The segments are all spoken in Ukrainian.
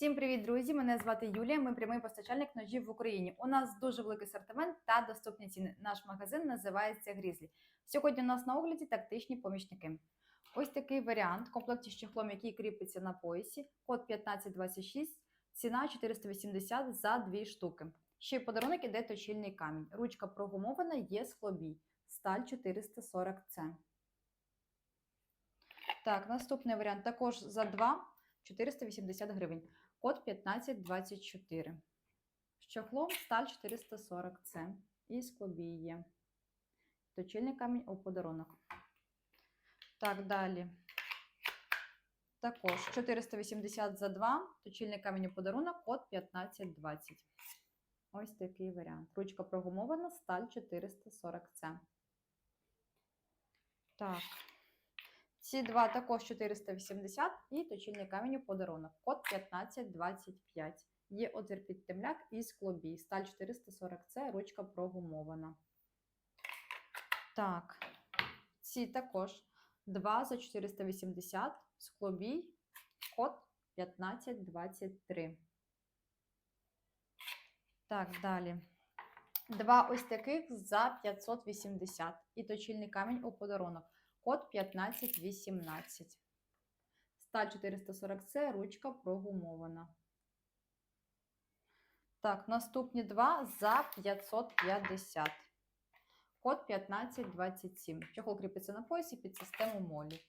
Всім привіт, друзі! Мене звати Юлія. Ми прямий постачальник ножів в Україні. У нас дуже великий асортимент та доступні ціни. Наш магазин називається Грізлі. Сьогодні у нас на огляді тактичні помічники. Ось такий варіант в комплекті з чехлом, який кріпиться на поясі. Код 1526, ціна 480 за дві штуки. Ще й подарунок іде точильний камінь. Ручка прогумована, є склобій. Сталь 440C. Так, наступний варіант також за 2 480 гривень. Код 1524. З сталь 440 це. І склобій є. Точильний камінь у подарунок. Так, далі. Також 480 за 2. Точильний камінь у подарунок, код 1520. Ось такий варіант. Ручка прогумована, сталь 440 це. Так. Ці два також 480 і точильний камінь у подарунок. Код 1525. Є отвір під темляк і склобій. Сталь 440 це ручка прогумована. Так, ці також 2 за 480, склобій, код 1523. Так, далі. Два ось таких за 580 і точильний камінь у подарунок. Код 1518. Сталь 440C, ручка прогумована. Так, наступні два за 550. Код 1527. Чохол кріпиться на поясі під систему молі.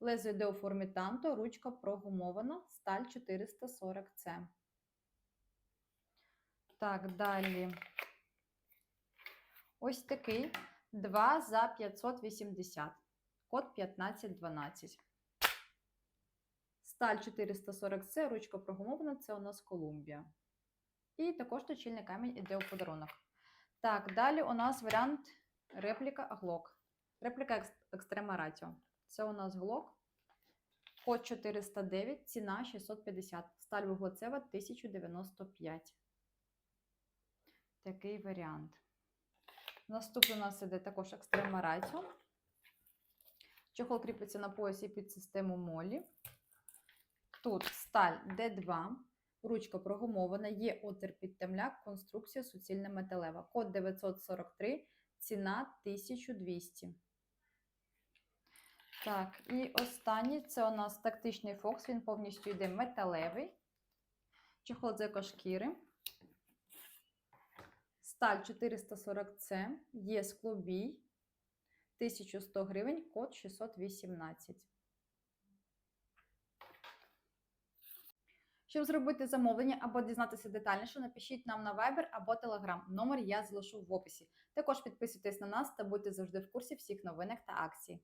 Лезо йде у формі танто, ручка прогумована, сталь 440C. Так, далі. Ось такий 2 за 580 код 1512. Сталь 440C, ручка прогумована, це у нас Колумбія. І також точильний камінь іде у подарунок. Так, далі у нас варіант репліка Глок. Репліка Екстрема Ратіо. Це у нас Глок. Код 409, ціна 650. Сталь вуглецева 1095. Такий варіант. Наступний у нас іде також Екстрема Ратіо. Чохол кріпиться на поясі під систему молі. Тут сталь D2, ручка прогумована, є отвір під темляк, конструкція суцільна металева. Код 943, ціна 1200. Так, і останній це у нас тактичний фокс, він повністю йде металевий. Чохол з екошкіри. Сталь 440C, є склобій. 1100 гривень, код 618. Щоб зробити замовлення або дізнатися детальніше, напишіть нам на Viber або Telegram. Номер я залишу в описі. Також підписуйтесь на нас та будьте завжди в курсі всіх новинок та акцій.